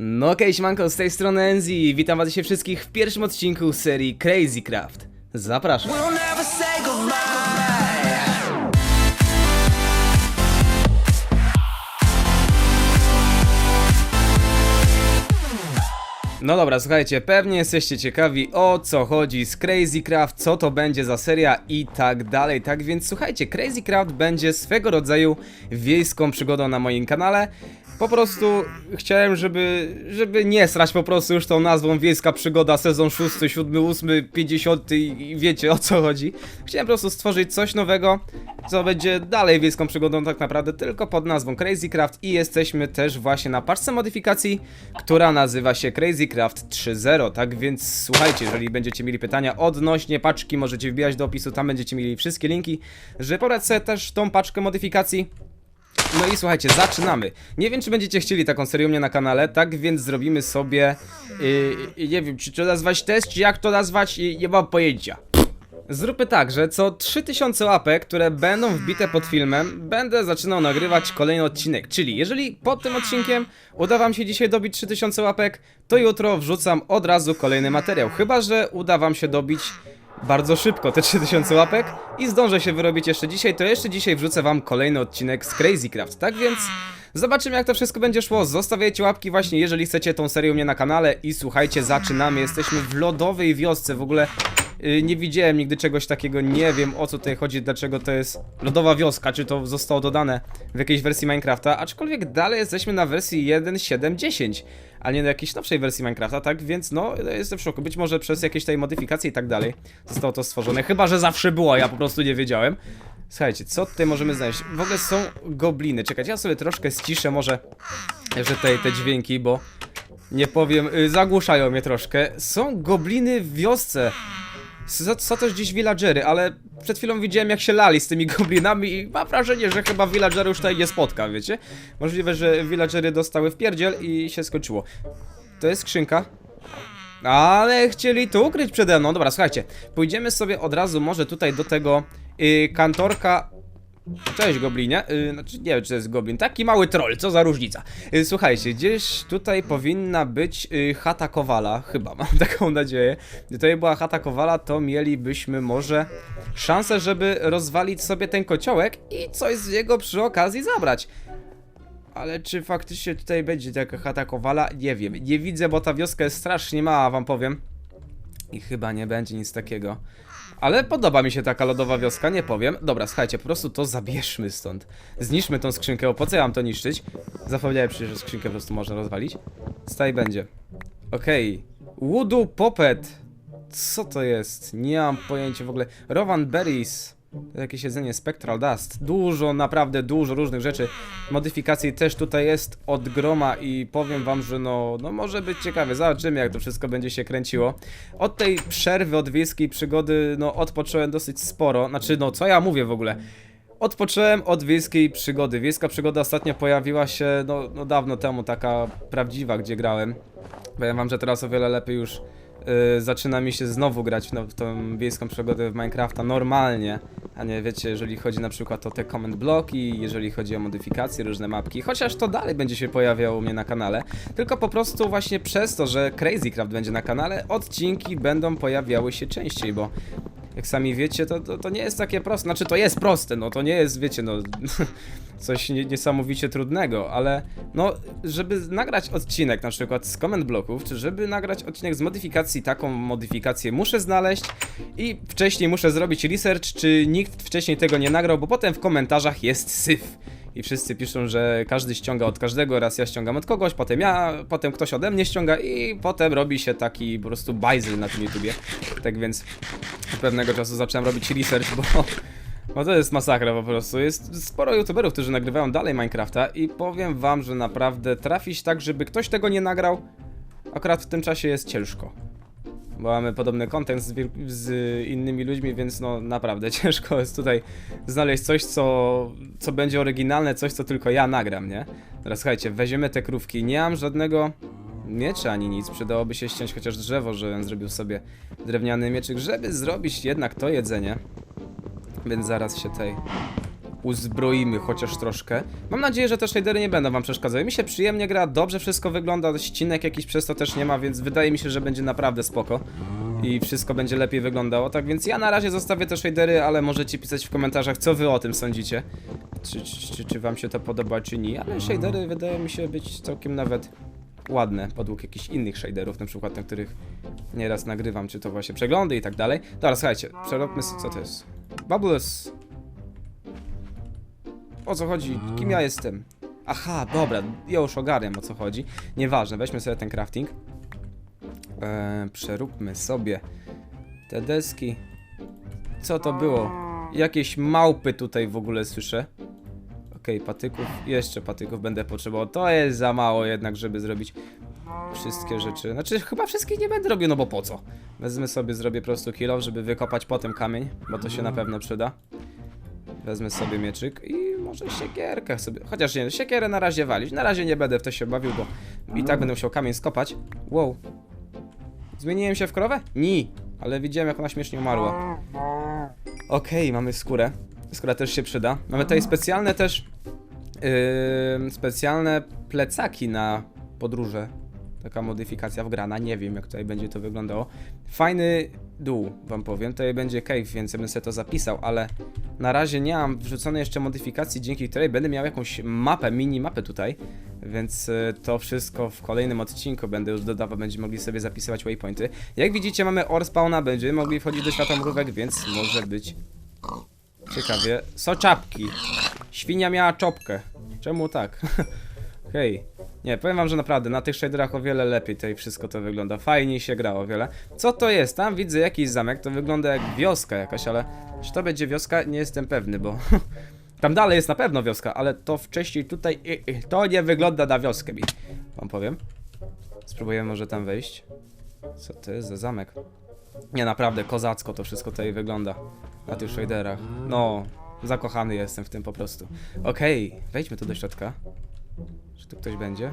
No okej, siemanko, z tej strony Enzi. Witam was się wszystkich w pierwszym odcinku serii Crazy Craft. Zapraszam. No dobra, słuchajcie, pewnie jesteście ciekawi o co chodzi z Crazy Craft, co to będzie za seria i tak dalej. Tak więc słuchajcie, Crazy Craft będzie swego rodzaju wiejską przygodą na moim kanale. Po prostu chciałem, żeby, żeby nie srać po prostu już tą nazwą Wiejska Przygoda sezon 6, 7, 8, 50 i wiecie o co chodzi. Chciałem po prostu stworzyć coś nowego, co będzie dalej Wiejską Przygodą tak naprawdę, tylko pod nazwą Crazy Craft i jesteśmy też właśnie na paczce modyfikacji, która nazywa się Crazy Craft 3.0, tak więc słuchajcie, jeżeli będziecie mieli pytania odnośnie paczki, możecie wbijać do opisu, tam będziecie mieli wszystkie linki, żeby pobrać sobie też tą paczkę modyfikacji. No i słuchajcie, zaczynamy. Nie wiem, czy będziecie chcieli taką serię mnie na kanale, tak więc zrobimy sobie. Yy, nie wiem, czy to nazwać test, czy jak to nazwać, yy, nie mam pojęcia. Zróbmy tak, że co 3000 łapek, które będą wbite pod filmem, będę zaczynał nagrywać kolejny odcinek. Czyli jeżeli pod tym odcinkiem uda wam się dzisiaj dobić 3000 łapek, to jutro wrzucam od razu kolejny materiał. Chyba, że uda wam się dobić bardzo szybko te 3000 łapek i zdążę się wyrobić jeszcze dzisiaj, to jeszcze dzisiaj wrzucę wam kolejny odcinek z Crazy Craft. Tak więc zobaczymy jak to wszystko będzie szło. Zostawiajcie łapki właśnie, jeżeli chcecie tą serię u mnie na kanale. I słuchajcie, zaczynamy. Jesteśmy w lodowej wiosce, w ogóle y, nie widziałem nigdy czegoś takiego, nie wiem o co tutaj chodzi, dlaczego to jest lodowa wioska, czy to zostało dodane w jakiejś wersji Minecrafta, aczkolwiek dalej jesteśmy na wersji 1.7.10, a nie na jakiejś nowszej wersji Minecrafta, tak? Więc no, jestem w szoku, być może przez jakieś tutaj modyfikacje i tak dalej zostało to stworzone, chyba, że zawsze było, ja po prostu nie wiedziałem. Słuchajcie, co tutaj możemy znaleźć? W ogóle są gobliny, czekajcie, ja sobie troszkę ściszę może, że tutaj te dźwięki, bo nie powiem, y, zagłuszają mnie troszkę. Są gobliny w wiosce. Są, są też gdzieś villagery, ale przed chwilą widziałem jak się lali z tymi goblinami i mam wrażenie, że chyba villagery już tutaj nie spotka, wiecie? Możliwe, że villagery dostały w pierdziel i się skończyło. To jest skrzynka. Ale chcieli to ukryć przede mną. Dobra, słuchajcie, pójdziemy sobie od razu może tutaj do tego y, kantorka Cześć goblinie, yy, znaczy nie wiem czy to jest goblin, taki mały troll, co za różnica. Yy, Słuchajcie, gdzieś tutaj powinna być yy, chata Kowala, chyba mam taką nadzieję. Gdyby tutaj była chata Kowala, to mielibyśmy może szansę, żeby rozwalić sobie ten kociołek i coś z niego przy okazji zabrać. Ale czy faktycznie tutaj będzie taka chata Kowala? Nie wiem, nie widzę, bo ta wioska jest strasznie mała, wam powiem. I chyba nie będzie nic takiego. Ale podoba mi się taka lodowa wioska, nie powiem. Dobra, słuchajcie, po prostu to zabierzmy stąd. Zniszczmy tą skrzynkę, bo po co ja mam to niszczyć? Zapomniałem przecież, że skrzynkę po prostu można rozwalić. Staj będzie. Okej. Voodoo Poppet. Co to jest? Nie mam pojęcia w ogóle. Rowan Berries. Jakieś jedzenie Spectral Dust. Dużo, naprawdę dużo różnych rzeczy. Modyfikacji też tutaj jest od groma i powiem wam, że no, no może być ciekawe. Zobaczymy jak to wszystko będzie się kręciło. Od tej przerwy od wiejskiej przygody, no odpocząłem dosyć sporo. Znaczy, no co ja mówię w ogóle? Odpocząłem od wiejskiej przygody. Wiejska przygoda ostatnio pojawiła się no, no dawno temu, taka prawdziwa, gdzie grałem. Powiem wam, że teraz o wiele lepiej już y, zaczyna mi się znowu grać w, no, w tą wiejską przygodę w Minecrafta normalnie, a nie wiecie, jeżeli chodzi na przykład o te comment bloki, jeżeli chodzi o modyfikacje, różne mapki, chociaż to dalej będzie się pojawiało u mnie na kanale, tylko po prostu właśnie przez to, że Crazy Craft będzie na kanale, odcinki będą pojawiały się częściej, bo jak sami wiecie, to, to, to nie jest takie proste. Znaczy, to jest proste, no to nie jest, wiecie, no coś nie, niesamowicie trudnego, ale no, żeby nagrać odcinek na przykład z comment bloków, czy żeby nagrać odcinek z modyfikacji, taką modyfikację muszę znaleźć i wcześniej muszę zrobić research, czy nikt wcześniej tego nie nagrał, bo potem w komentarzach jest syf. I wszyscy piszą, że każdy ściąga od każdego, raz ja ściągam od kogoś, potem ja, potem ktoś ode mnie ściąga i potem robi się taki po prostu bajzel na tym YouTubie. Tak więc pewnego czasu zacząłem robić research, bo, bo to jest masakra po prostu. Jest sporo YouTuberów, którzy nagrywają dalej Minecrafta i powiem wam, że naprawdę trafić tak, żeby ktoś tego nie nagrał, akurat w tym czasie jest ciężko. Bo mamy podobny content z, z innymi ludźmi, więc no naprawdę ciężko jest tutaj znaleźć coś, co, co będzie oryginalne, coś, co tylko ja nagram, nie? Teraz słuchajcie, weźmiemy te krówki. Nie mam żadnego miecza ani nic. Przydałoby się ściąć chociaż drzewo, żebym zrobił sobie drewniany mieczyk, żeby zrobić jednak to jedzenie. Więc zaraz się tutaj uzbroimy chociaż troszkę. Mam nadzieję, że te shadery nie będą wam przeszkadzały. Mi się przyjemnie gra, dobrze wszystko wygląda, ścinek jakiś przez to też nie ma, więc wydaje mi się, że będzie naprawdę spoko. I wszystko będzie lepiej wyglądało, tak więc ja na razie zostawię te shadery, ale możecie pisać w komentarzach, co wy o tym sądzicie. Czy, czy, czy, wam się to podoba, czy nie, ale shadery wydają mi się być całkiem nawet ładne, podług jakichś innych shaderów, na przykład na których nieraz nagrywam, czy to właśnie przeglądy i tak dalej. Dobra, słuchajcie, przeróbmy sobie, co to jest. Bubbles! O co chodzi? Kim ja jestem? Aha, dobra, ja już ogarniam o co chodzi. Nieważne, weźmy sobie ten crafting. Eee, przeróbmy sobie te deski. Co to było? Jakieś małpy tutaj w ogóle słyszę. Okej, patyków, jeszcze patyków będę potrzebował. To jest za mało jednak, żeby zrobić wszystkie rzeczy. Znaczy, chyba wszystkich nie będę robił, no bo po co? Wezmę sobie, zrobię po prostu kilo, żeby wykopać potem kamień, bo to się na pewno przyda. Wezmę sobie mieczyk i może siekierkę sobie. Chociaż nie, siekierę na razie walić. Na razie nie będę w to się bawił, bo i tak będę musiał kamień skopać. Wow. Zmieniłem się w krowę? Nie. Ale widziałem, jak ona śmiesznie umarła. Okej, mamy skórę. Skóra też się przyda. Mamy tutaj specjalne też. Yy, specjalne plecaki na podróże. Taka modyfikacja wgrana. Nie wiem, jak tutaj będzie to wyglądało. Fajny dół, wam powiem. Tutaj będzie cave, więc ja bym sobie to zapisał, ale na razie nie mam wrzuconej jeszcze modyfikacji, dzięki której będę miał jakąś mapę, mini mapę tutaj. Więc y, to wszystko w kolejnym odcinku będę już dodawał, będziemy mogli sobie zapisywać waypointy. Jak widzicie, mamy ore spawna, będziemy mogli wchodzić do świata mrówek, więc może być ciekawie. So czapki. Świnia miała czopkę. Czemu tak? Hej. Nie, powiem wam, że naprawdę na tych shaderach o wiele lepiej tutaj wszystko to wygląda. Fajniej się gra o wiele. Co to jest? Tam widzę jakiś zamek, to wygląda jak wioska jakaś, ale czy to będzie wioska? Nie jestem pewny, bo tam dalej jest na pewno wioska, ale to wcześniej tutaj to nie wygląda na wioskę mi. Wam powiem. Spróbujemy może tam wejść. Co to jest za zamek? Nie, naprawdę, kozacko to wszystko tutaj wygląda na tych shaderach. No, zakochany jestem w tym po prostu. Okej, wejdźmy tu do środka. Czy tu ktoś będzie?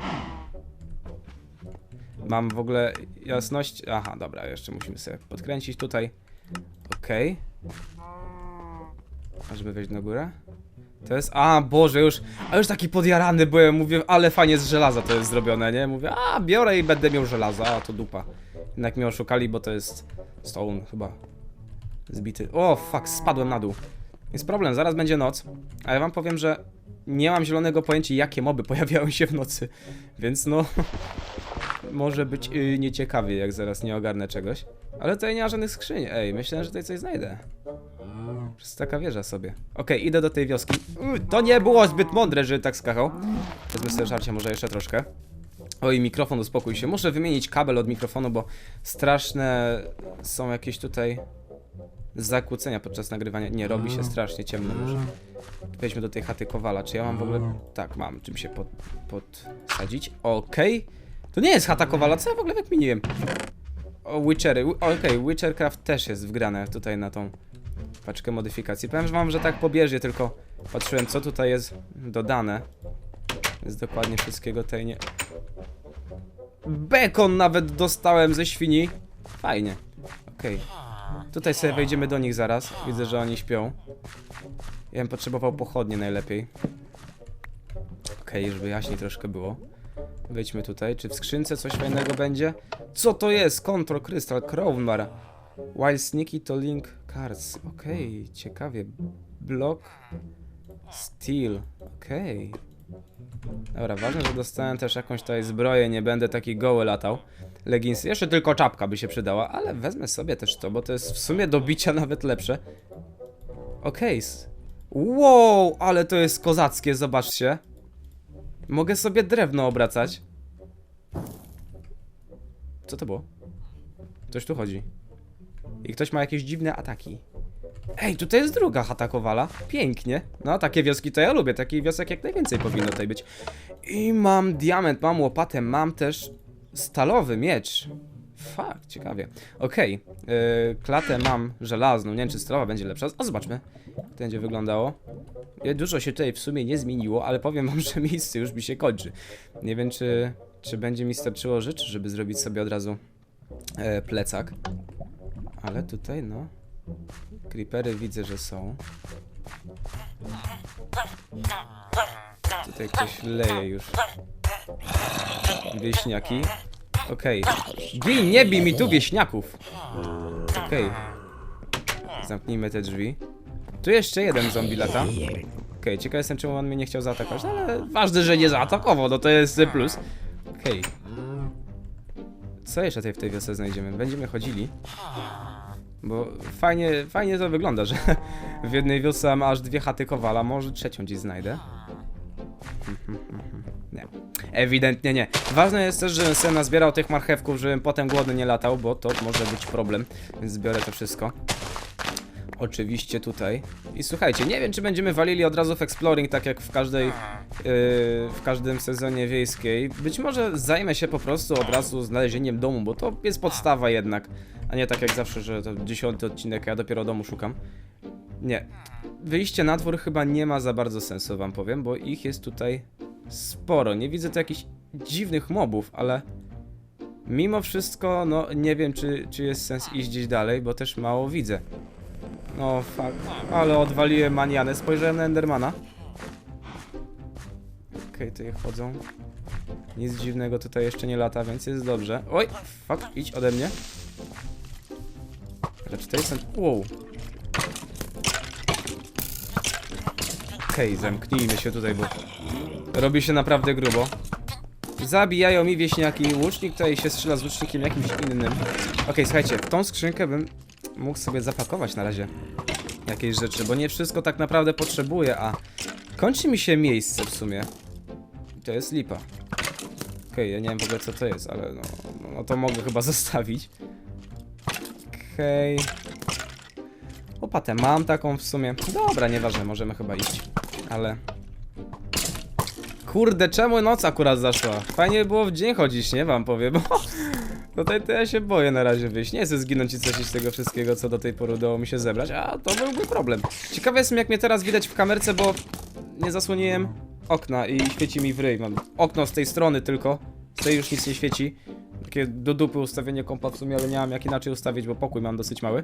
Mam w ogóle jasność. Aha, dobra, jeszcze musimy sobie podkręcić tutaj. Okej. A żeby wejść na górę? To jest. A, Boże, już. A już taki podjarany byłem. Mówię, ale fajnie z żelaza to jest zrobione, nie? Mówię, a biorę i będę miał żelaza. A to dupa. Jednak mnie oszukali, bo to jest stone chyba. Zbity. O, fuck, spadłem na dół. Jest problem, zaraz będzie noc. A ja wam powiem, że nie mam zielonego pojęcia, jakie moby pojawiają się w nocy. Więc no. może być yy, nieciekawie, jak zaraz nie ogarnę czegoś. Ale tutaj nie ma żadnych skrzyń. Ej, myślę, że tutaj coś znajdę. Przez taka wieża sobie. Okej, idę do tej wioski. Uy, to nie było zbyt mądre, że tak skakał. Wezmę sobie żarcie może jeszcze troszkę. Oj, mikrofon, uspokój się. Muszę wymienić kabel od mikrofonu, bo straszne są jakieś tutaj zakłócenia podczas nagrywania. Nie, robi się strasznie ciemno już. Wejdźmy do tej chaty Kowala. Czy ja mam w ogóle... Tak, mam czym się pod, podsadzić. Okej. To nie jest chata Kowala, co ja w ogóle wykminiłem? O, Witchery. Wi- Okej, Witchercraft też jest wgrane tutaj na tą paczkę modyfikacji. Powiem wam, że tak pobieżnie, tylko patrzyłem, co tutaj jest dodane. Jest dokładnie wszystkiego tutaj nie... Bekon nawet dostałem ze świni. Fajnie. Okej. Tutaj sobie wejdziemy do nich zaraz. Widzę, że oni śpią. Ja bym potrzebował pochodnie najlepiej. Okej, żeby jaśniej troszkę było. Wejdźmy tutaj. Czy w skrzynce coś fajnego będzie? Co to jest? Control Crystal Crowbar. While sneaky to link cards. Okej, ciekawie. Block. Steel. Okej. Dobra, ważne, że dostałem też jakąś tutaj zbroję, nie będę taki goły latał. Leginsy, jeszcze tylko czapka by się przydała, ale wezmę sobie też to, bo to jest w sumie do bicia nawet lepsze. Okej. s- Wow, ale to jest kozackie, zobaczcie. Mogę sobie drewno obracać. Co to było? Ktoś tu chodzi. I ktoś ma jakieś dziwne ataki. Ej, tutaj jest druga chata Kowala. Pięknie. No, takie wioski to ja lubię. Takich wiosek jak najwięcej powinno tutaj być. I mam diament, mam łopatę, mam też stalowy miecz. Fakt, ciekawie. Okej, yy, klatę mam żelazną. Nie wiem, czy stalowa będzie lepsza. A zobaczmy, jak to będzie wyglądało. Dużo się tutaj w sumie nie zmieniło, ale powiem wam, że miejsce już mi się kończy. Nie wiem, czy, czy będzie mi starczyło rzeczy, żeby zrobić sobie od razu e, plecak. Ale tutaj, no. Creepery widzę, że są. Tutaj ktoś leje już. Wieśniaki. Okej. Bij, nie bij mi tu wieśniaków. Okej. Zamknijmy te drzwi. Tu jeszcze jeden zombie lata. Okej, ciekaw jestem czemu on mnie nie chciał zaatakować, no ale ważne, że nie zaatakował, no to jest plus. Okej. Co jeszcze tutaj w tej wiosce znajdziemy? Będziemy chodzili. Bo fajnie, fajnie to wygląda, że w jednej wiosce mam aż dwie chaty kowala, może trzecią gdzieś znajdę. Nie. Ewidentnie nie. Ważne jest też, żebym sobie nazbierał tych marchewków, żebym potem głodny nie latał, bo to może być problem. Więc zbiorę to wszystko. Oczywiście tutaj. I słuchajcie, nie wiem czy będziemy walili od razu w Exploring, tak jak w każdej, yy, w każdym sezonie wiejskiej. Być może zajmę się po prostu od razu znalezieniem domu, bo to jest podstawa jednak. A nie tak jak zawsze, że to dziesiąty odcinek, a ja dopiero domu szukam. Nie. Wyjście na dwór chyba nie ma za bardzo sensu, wam powiem, bo ich jest tutaj sporo. Nie widzę tu jakichś dziwnych mobów, ale mimo wszystko, no nie wiem, czy, czy jest sens iść gdzieś dalej, bo też mało widzę. No fuck, ale odwaliłem manianę. Spojrzałem na Endermana. Okej, tutaj chodzą. Nic dziwnego tutaj jeszcze nie lata, więc jest dobrze. Oj, fuck, idź ode mnie. Ale 4 cent... Wow. Okej, zamknijmy się tutaj, bo robi się naprawdę grubo. Zabijają mi wieśniaki. Łucznik tutaj się strzela z łucznikiem jakimś innym. Okej, słuchajcie, w tą skrzynkę bym mógł sobie zapakować na razie jakieś rzeczy, bo nie wszystko tak naprawdę potrzebuję, a kończy mi się miejsce w sumie. I To jest lipa. Okej, ja nie wiem w ogóle co to jest, ale no, no, to mogę chyba zostawić. Okej. Opatę mam taką w sumie. Dobra, nieważne, możemy chyba iść. Ale... Kurde, czemu noc akurat zaszła? Fajnie by było w dzień chodzić, nie wam powiem, bo... Tutaj to ja się boję na razie wyjść. Nie chcę zginąć i coś z tego wszystkiego, co do tej pory udało mi się zebrać, a to byłby problem. Ciekawe jestem, jak mnie teraz widać w kamerce, bo nie zasłoniłem okna i świeci mi w ryj. Mam okno z tej strony tylko, z tej już nic nie świeci. Takie do dupy ustawienie kompa w sumie, ale nie mam jak inaczej ustawić, bo pokój mam dosyć mały.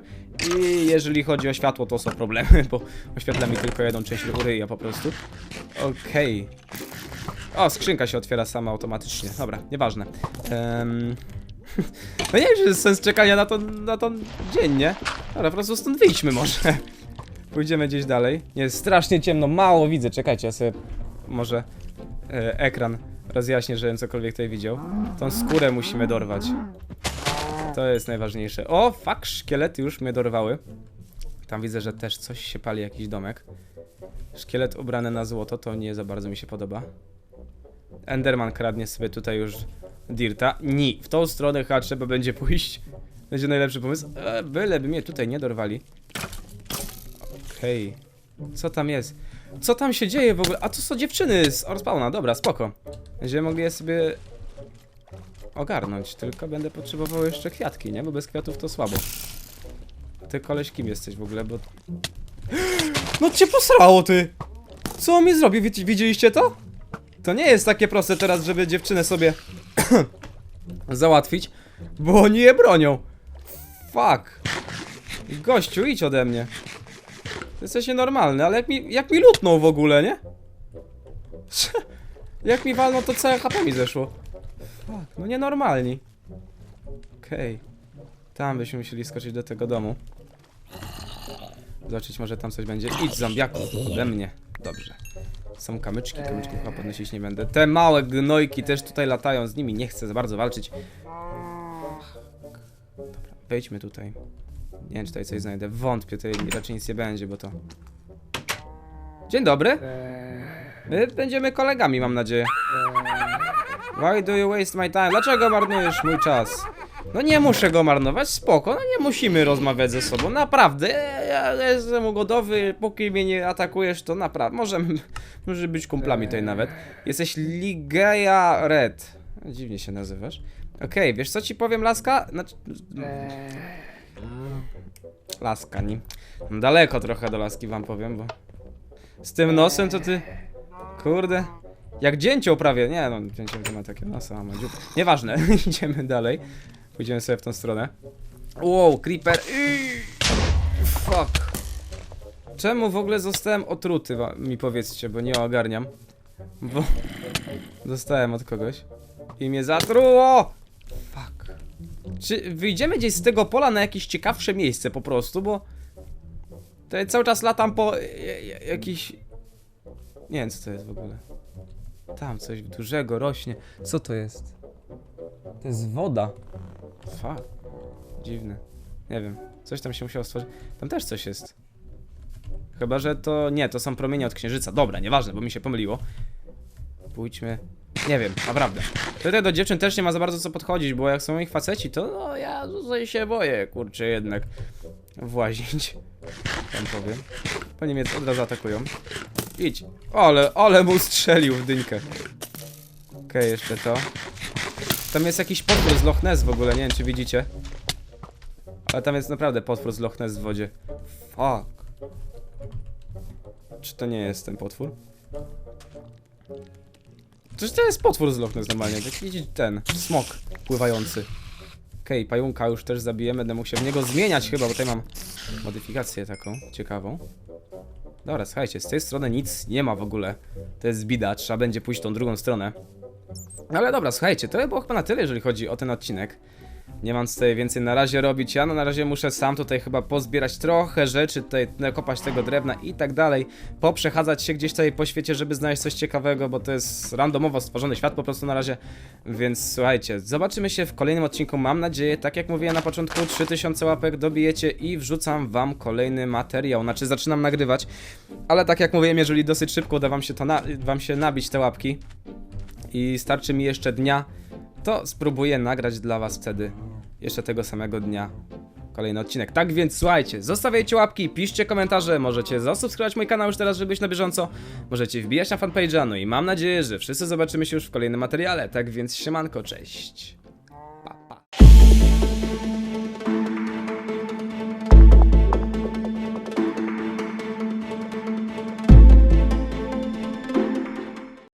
I jeżeli chodzi o światło, to są problemy, bo oświetla mi tylko jedną część ryja po prostu. Okej. O, skrzynka się otwiera sama automatycznie. Dobra, nieważne. Em, no nie wiem, czy jest sens czekania na to, na to dzień, nie? Dobra, po prostu stąd wyjdźmy może. Pójdziemy gdzieś dalej. Jest strasznie ciemno, mało widzę. Czekajcie, ja sobie może e, ekran rozjaśnię, żebym cokolwiek tutaj widział. Tą skórę musimy dorwać. To jest najważniejsze. O, fuck, szkielety już mnie dorwały. Tam widzę, że też coś się pali, jakiś domek. Szkielet ubrany na złoto, to nie za bardzo mi się podoba. Enderman kradnie sobie tutaj już Dirta. Ni, w tą stronę chyba trzeba będzie pójść. Będzie najlepszy pomysł. E, byleby mnie tutaj nie dorwali. Okej. Co tam jest? Co tam się dzieje w ogóle? A to są dziewczyny z Orspawna, dobra, spoko. Będziemy mogli je sobie ogarnąć, tylko będę potrzebował jeszcze kwiatki, nie? Bo bez kwiatów to słabo. Ty koleś kim jesteś w ogóle, bo... No cię posrało ty! Co on mi zrobił? Widzieliście to? To nie jest takie proste teraz, żeby dziewczynę sobie załatwić, bo oni je bronią. Fuck. Gościu, idź ode mnie. Jesteś nienormalny, ale jak mi, jak mi lutnął w ogóle, nie? Jak mi walnął, to całe HP mi zeszło. Fuck, no nienormalni. Okej. Tam byśmy musieli skoczyć do tego domu. Zobaczyć, może tam coś będzie. Idź, zombiaku, ode mnie. Dobrze. Są kamyczki, kamyczki chyba podnosić nie będę. Te małe gnojki też tutaj latają, z nimi nie chcę za bardzo walczyć. Dobra, wejdźmy tutaj. Nie wiem, czy tutaj coś znajdę. Wątpię, tutaj raczej nic nie będzie, bo to... Dzień dobry. My będziemy kolegami, mam nadzieję. Why do you waste my time? Dlaczego marnujesz mój czas? No nie muszę go marnować, spoko, no nie musimy rozmawiać ze sobą, naprawdę, ja jestem ugodowy, póki mnie nie atakujesz, to naprawdę, możemy, może być kumplami tutaj nawet. Jesteś Ligeia Red, dziwnie się nazywasz. Okej, wiesz co ci powiem, Laska? Znaczy... Laska, nie? Daleko trochę do Laski wam powiem, bo... Z tym nosem to ty... Kurde... Jak dzięcioł prawie, nie no, dzięcioł nie ma takie nosa, ma dziób. Nieważne, idziemy dalej. Pójdziemy sobie w tą stronę. Wow, creeper. Yy, Fuck. Czemu w ogóle zostałem otruty? Mi powiedzcie, bo nie ogarniam. Bo dostałem od kogoś i mnie zatruło! Fuck. Czy wyjdziemy gdzieś z tego pola na jakieś ciekawsze miejsce po prostu, bo to ja cały czas latam po jakiś... Nie wiem co to jest w ogóle. Tam coś dużego rośnie. Co to jest? To jest woda. Fuck. Dziwne. Nie wiem. Coś tam się musiało stworzyć. Tam też coś jest. Chyba, że to... Nie, to są promienie od księżyca. Dobra, nieważne, bo mi się pomyliło. Pójdźmy... Nie wiem, naprawdę. Tutaj do dziewczyn też nie ma za bardzo co podchodzić, bo jak są ich faceci, to no ja tutaj się boję, kurczę, jednak włazić. Tam powiem. Po Niemiec od razu atakują. Idź. Ale, ale mu strzelił w dyńkę. Okej, jeszcze to. Tam jest jakiś potwór z Loch Ness w ogóle, nie wiem czy widzicie. Ale tam jest naprawdę potwór z Loch Ness w wodzie. Fuck. Czy to nie jest ten potwór? Przecież to jest potwór z Loch Ness normalnie, taki ten, smok pływający. Okej, pająka już też zabiję, będę się w niego zmieniać chyba, bo tutaj mam modyfikację taką ciekawą. Dobra, słuchajcie, z tej strony nic nie ma w ogóle. To jest bida, trzeba będzie pójść tą drugą stronę. Ale dobra, słuchajcie, to było chyba na tyle, jeżeli chodzi o ten odcinek. Nie mam tutaj więcej na razie robić. Ja no na razie muszę sam tutaj chyba pozbierać trochę rzeczy, tutaj nakopać tego drewna i tak dalej. Poprzechadzać się gdzieś tutaj po świecie, żeby znaleźć coś ciekawego, bo to jest randomowo stworzony świat po prostu na razie. Więc słuchajcie, zobaczymy się w kolejnym odcinku. Mam nadzieję, tak jak mówiłem na początku, 3000 łapek dobijecie i wrzucam wam kolejny materiał. Znaczy zaczynam nagrywać, ale tak jak mówiłem, jeżeli dosyć szybko uda wam się to wam się nabić te łapki i starczy mi jeszcze dnia, to spróbuję nagrać dla was wtedy jeszcze tego samego dnia kolejny odcinek. Tak więc słuchajcie, zostawiajcie łapki, piszcie komentarze, możecie zasubskrybować mój kanał już teraz, żeby być na bieżąco, możecie wbijać na fanpage'a, no i mam nadzieję, że wszyscy zobaczymy się już w kolejnym materiale. Tak więc siemanko, cześć.